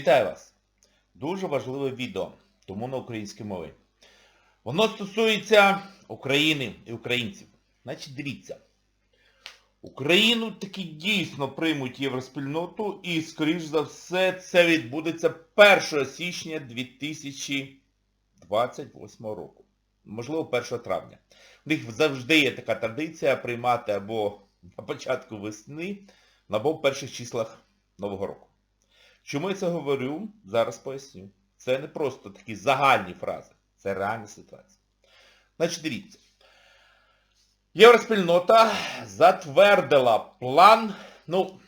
Вітаю вас! Дуже важливе відео, тому на українській мові. Воно стосується України і українців. Значить, дивіться. Україну таки дійсно приймуть євроспільноту і, скоріш за все, це відбудеться 1 січня 2028 року. Можливо, 1 травня. У них завжди є така традиція приймати або на початку весни, або в перших числах Нового року. Чому я це говорю? Зараз поясню. Це не просто такі загальні фрази. Це реальна ситуація. Значить, дивіться. Євроспільнота затвердила план, ну,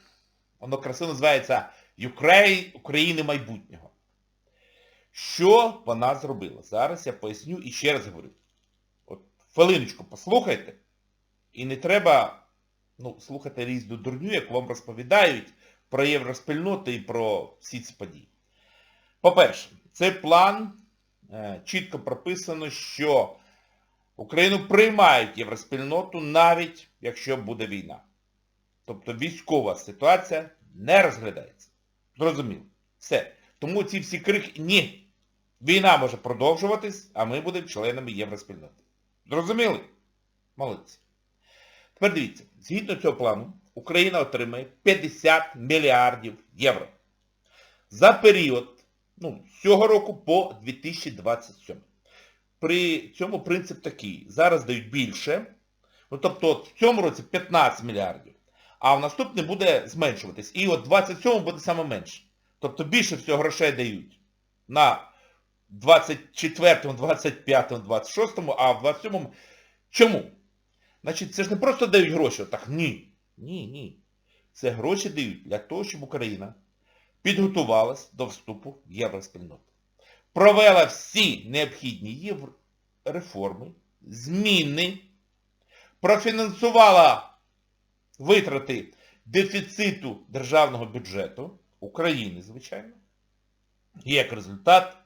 воно красиво називається Ukraine, України майбутнього. Що вона зробила? Зараз я поясню і ще раз говорю. От хвилиночку послухайте. І не треба ну, слухати різну дурню, як вам розповідають про євроспільноти і про всі ці події. По-перше, цей план е, чітко прописано, що Україну приймають євроспільноту навіть якщо буде війна. Тобто військова ситуація не розглядається. Зрозуміло. Все. Тому ці всі крики ні. Війна може продовжуватись, а ми будемо членами євроспільноти. Зрозуміли? Молодці. Тепер дивіться, згідно цього плану, Україна отримає 50 мільярдів євро. За період ну, цього року по 2027. При цьому принцип такий. Зараз дають більше. Ну, тобто от в цьому році 15 мільярдів. А в наступному буде зменшуватись. І от 27 буде саме менше. Тобто більше всього грошей дають на 24, 25, 26, а в 27 чому? Значить, це ж не просто дають гроші, отак, ні. Ні, ні. Це гроші дають для того, щоб Україна підготувалась до вступу в євроспільноту. Провела всі необхідні євро... реформи, зміни, профінансувала витрати дефіциту державного бюджету України, звичайно. І як результат,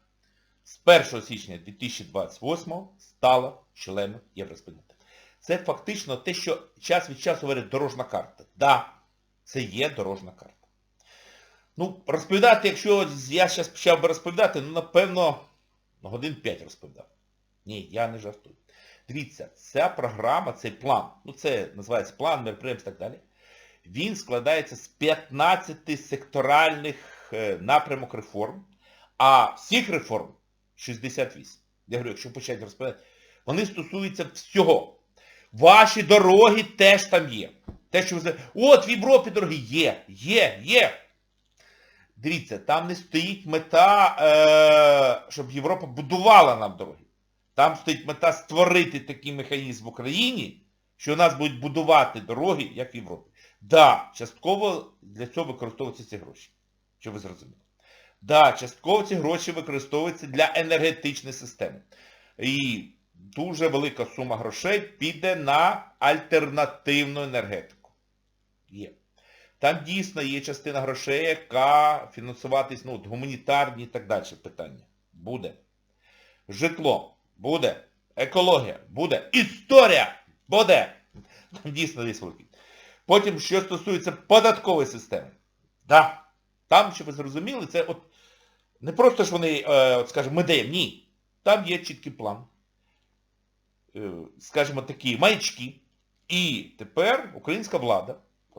з 1 січня 2028 стала членом євроспільноти. Це фактично те, що час від часу говорять дорожна карта. Так, да, це є дорожна карта. Ну, розповідати, якщо я зараз почав би розповідати, ну, напевно, годин 5 розповідав. Ні, я не жартую. Дивіться, ця програма, цей план, ну це називається план, мероприємств і так далі, він складається з 15 секторальних е, напрямок реформ, а всіх реформ 68. Я говорю, якщо почати розповідати, вони стосуються всього. Ваші дороги теж там є. Те, що ви от в Європі дороги є, є, є. Дивіться, там не стоїть мета, е, щоб Європа будувала нам дороги. Там стоїть мета створити такий механізм в Україні, що у нас будуть будувати дороги, як в Європі. Да, частково для цього використовуються ці гроші. Що ви зрозуміли? Да, частково ці гроші використовуються для енергетичної системи. І дуже велика сума грошей піде на альтернативну енергетику. Є. Там дійсно є частина грошей, яка фінансуватись, ну, гуманітарні і так далі питання. Буде. Житло. Буде. Екологія. Буде. Історія. Буде. Там дійсно є великий. Потім, що стосується податкової системи. Да. Там, щоб ви зрозуміли, це от не просто ж вони, е, от, скажімо, ми даємо. Ні. Там є чіткий план. Е, скажімо, такі маячки. І тепер українська влада,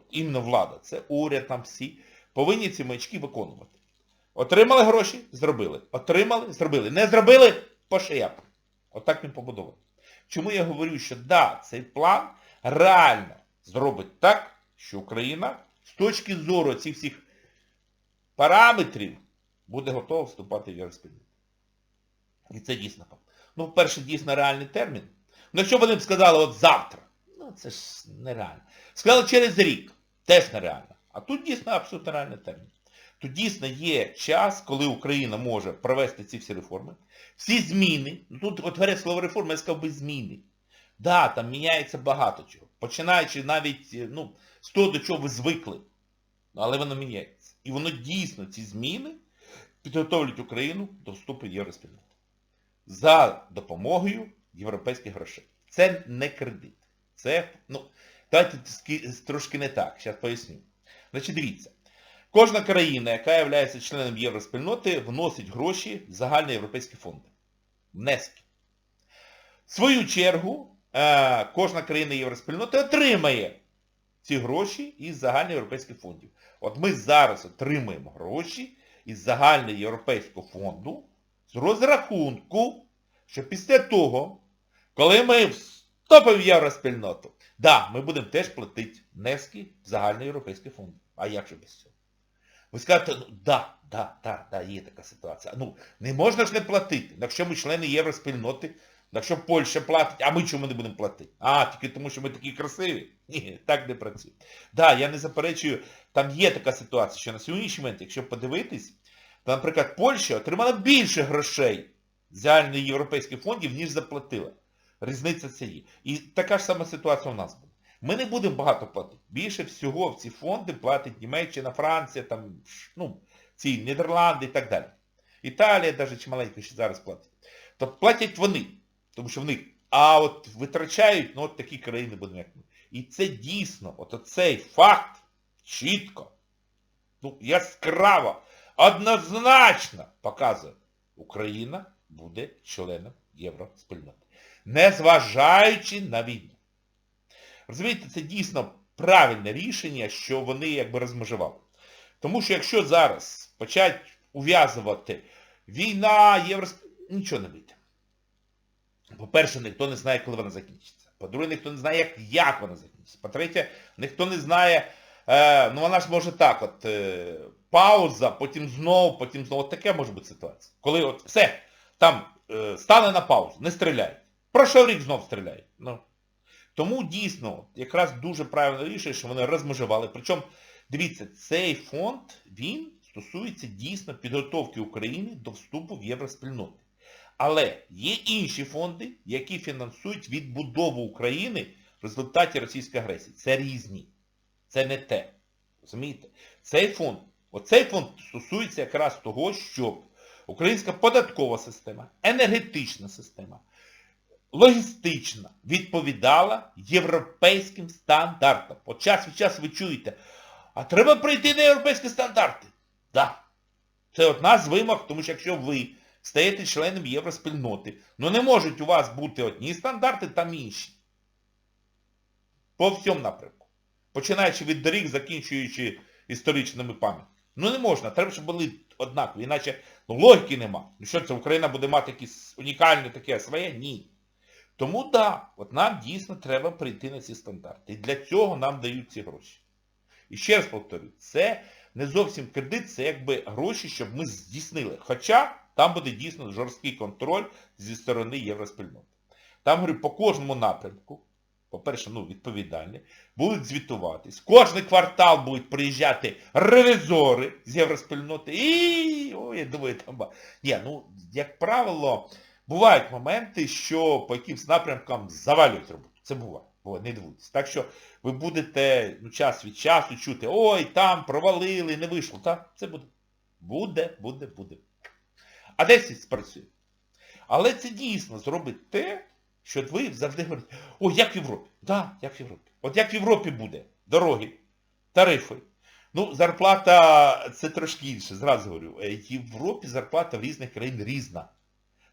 іменно влада, це уряд там всі, повинні ці маячки виконувати. Отримали гроші, зробили. Отримали, зробили. Не зробили, по шиям. Отак він побудований. Чому я говорю, що да, цей план реально зробить так, що Україна з точки зору цих всіх параметрів буде готова вступати в Євроспільноту. І це дійсно факт. Ну, перший дійсно реальний термін. Ну, якщо вони б сказали от завтра, ну це ж нереально. Сказали через рік, теж нереально. А тут дійсно абсолютно реальний термін. Тут дійсно є час, коли Україна може провести ці всі реформи. Всі зміни, ну тут от слово реформи, я сказав би зміни. Да, там міняється багато чого. Починаючи навіть ну, з того, до чого ви звикли. Але воно міняється. І воно дійсно, ці зміни, підготовлять Україну до вступу в Євроспільноту. За допомогою європейських грошей. Це не кредит. Це, ну, давайте трошки не так, зараз поясню. Значить, дивіться. Кожна країна, яка є членом євроспільноти, вносить гроші в загальноєвропейські фонди. Внески. В свою чергу, е, кожна країна євроспільноти отримає ці гроші із загальноєвропейських фондів. От ми зараз отримуємо гроші із загальноєвропейського фонду з розрахунку, що після того, коли ми вступимо в євроспільноту, да, ми будемо теж платити внески в загальноєвропейський фонд. А як же без цього? Ви скажете, ну да, да, да, да, є така ситуація. Ну, не можна ж не платити, якщо ми члени євроспільноти, якщо Польща платить, а ми чому не будемо платити? А, тільки тому, що ми такі красиві? Ні, так не працює. Да, я не заперечую, там є така ситуація, що на сьогоднішній момент, якщо подивитись, то, наприклад, Польща отримала більше грошей з загальних європейських фондів, ніж заплатила. Різниця це є. І така ж сама ситуація у нас буде. Ми не будемо багато платити. Більше всього в ці фонди платить Німеччина, Франція, там, ну, ці Нідерланди і так далі. Італія навіть чималенько ще зараз платить. Тобто платять вони, тому що в них. А от витрачають, ну от такі країни будемо як ми. І це дійсно, от оцей факт чітко, ну, яскраво, однозначно показує, Україна буде членом євроспільноти. Незважаючи на війну. Розумієте, це дійсно правильне рішення, що вони якби розмежували. Тому що якщо зараз почати ув'язувати війна, євроспільнота, нічого не вийде. По-перше, ніхто не знає, коли вона закінчиться. По-друге, ніхто не знає, як, як вона закінчиться. По-третє, ніхто не знає, е, ну вона ж може так, от е, пауза, потім знову, потім знову. От таке може бути ситуація. Коли от все, там е, стали на паузу, не стріляють. Пройшов рік знов стріляють. Ну. Тому дійсно, якраз дуже правильно рішення, що вони розмежували. Причому, дивіться, цей фонд, він стосується дійсно підготовки України до вступу в євроспільноти. Але є інші фонди, які фінансують відбудову України в результаті російської агресії. Це різні. Це не те. Розумієте? Цей фонд, оцей фонд стосується якраз того, щоб українська податкова система, енергетична система, логістична відповідала європейським стандартам. От час від часу ви чуєте, а треба прийти на європейські стандарти. Так. Це одна з вимог, тому що якщо ви стаєте членом євроспільноти, ну не можуть у вас бути одні стандарти, там інші. По всьому напрямку. Починаючи від доріг, закінчуючи історичними пам'ятками. Ну не можна, треба, щоб були однакові, іначе ну, логіки нема. Ну що це, Україна буде мати якісь унікальне таке своє? Ні. Тому так, да, от нам дійсно треба прийти на ці стандарти. І для цього нам дають ці гроші. І ще раз повторюю, це не зовсім кредит, це якби гроші, щоб ми здійснили. Хоча там буде дійсно жорсткий контроль зі сторони євроспільноти. Там, говорю, по кожному напрямку, по-перше, ну, відповідальні, будуть звітуватись. Кожний квартал будуть приїжджати ревізори з євроспільноти. І, ой, я думаю, там... Ні, ну, як правило, бувають моменти, що по якимсь напрямкам завалюють роботу. Це буває. Бо не дивуйтесь. Так що ви будете ну, час від часу чути, ой, там провалили, не вийшло. Так, це буде. Буде, буде, буде. А десь спрацює. Але це дійсно зробить те, що ви завжди говорите, ой, як в Європі. Так, да, як в Європі. От як в Європі буде. Дороги, тарифи. Ну, зарплата це трошки інше, зразу говорю. В Європі зарплата в різних країн різна.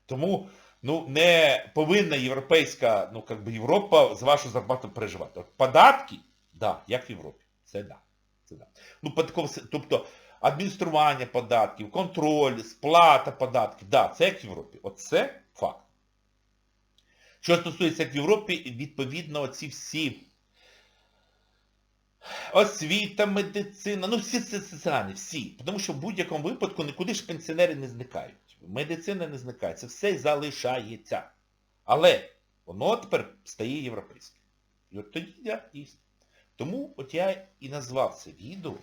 Тому ну, не повинна європейська, ну, как би Європа з вашу зарплату переживати. От податки, да, як в Європі. Це да. Це да. Ну, податково, тобто адміністрування податків, контроль, сплата податків, да, це як в Європі. Оце факт. Що стосується як в Європі, відповідно, ці всі освіта, медицина, ну всі це соціальні, всі. Тому що в будь-якому випадку нікуди ж пенсіонери не зникають. Медицина не зникає, це все залишається. Але воно тепер стає європейським. І от тоді я дійсно. Тому от я і назвав це відео,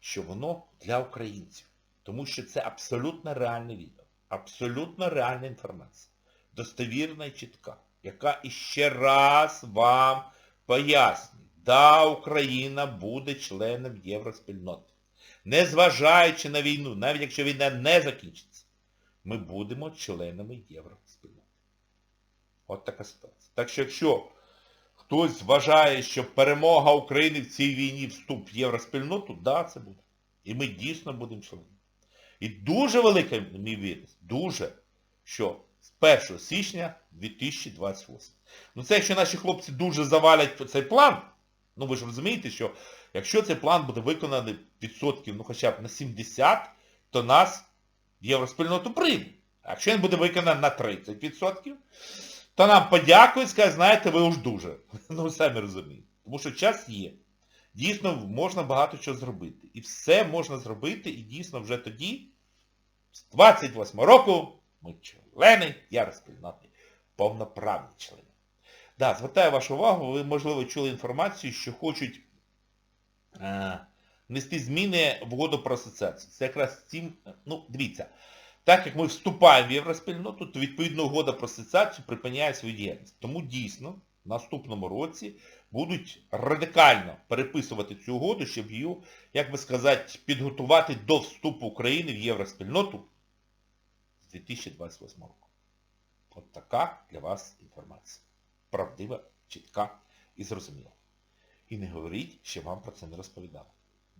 що воно для українців. Тому що це абсолютно реальне відео. Абсолютно реальна інформація. Достовірна і чітка, яка іще раз вам пояснює. Да, Україна буде членом євроспільноти. Незважаючи на війну, навіть якщо війна не закінчиться, ми будемо членами євроспільноти. От така ситуація. Так що якщо хтось вважає, що перемога України в цій війні вступ в євроспільноту, да, це буде. І ми дійсно будемо членами. І дуже велика мій вірність, дуже, що з 1 січня 2028. Ну це якщо наші хлопці дуже завалять цей план, ну ви ж розумієте, що якщо цей план буде виконаний відсотків, ну хоча б на 70, то нас євроспільноту прийме. А якщо він буде виконаний на 30%, то нам подякують, скажуть, знаєте, ви уж дуже. Ну самі розумієте. Тому що час є. Дійсно, можна багато чого зробити. І все можна зробити, і дійсно вже тоді, з 28 року, ми члени євроспільноти, повноправні члени. Да, звертаю вашу увагу, ви, можливо, чули інформацію, що хочуть е, нести зміни в угоду про асоціацію. Це якраз цим, ну, дивіться, так як ми вступаємо в євроспільноту, то відповідно угода про асоціацію припиняє свою діяльність. Тому дійсно в наступному році будуть радикально переписувати цю угоду, щоб її, як би сказати, підготувати до вступу України в євроспільноту з 2028 року. От така для вас інформація. Правдива, чітка і зрозуміла. І не говоріть, що вам про це не розповідали.